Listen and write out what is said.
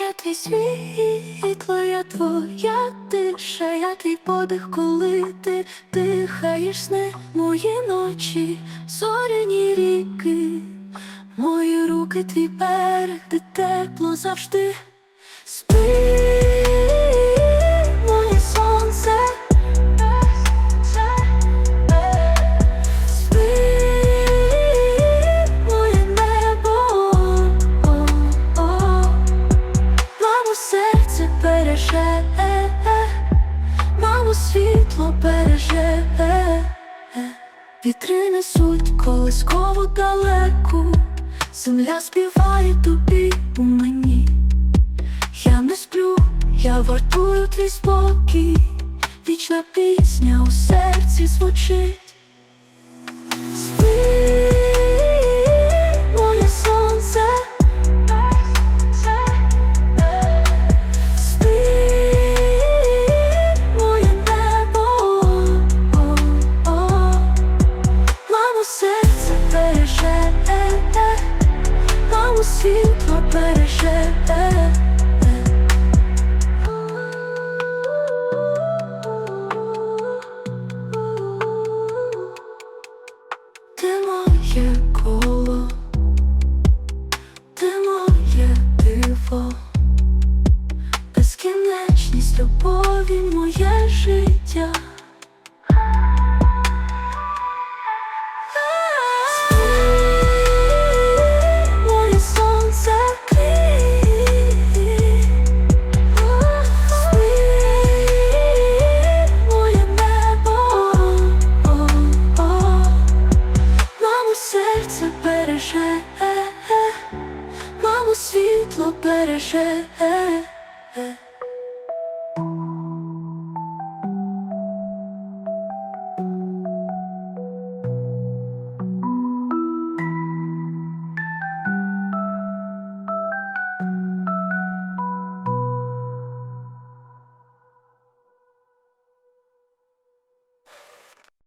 Я твій світло, я твоя тиша, я твій подих, коли ти дихаєш сни мої ночі, зоряні ріки, мої руки, твій берег, де тепло завжди спи. Вітри несуть колискову далеку, земля співає тобі у мені. Я не сплю, я вартую твій спокій, вічна пісня у серці звучить. Світло береже. Ти моє коло, ти моє диво, безкінечність любові, моє життя. Світло береже.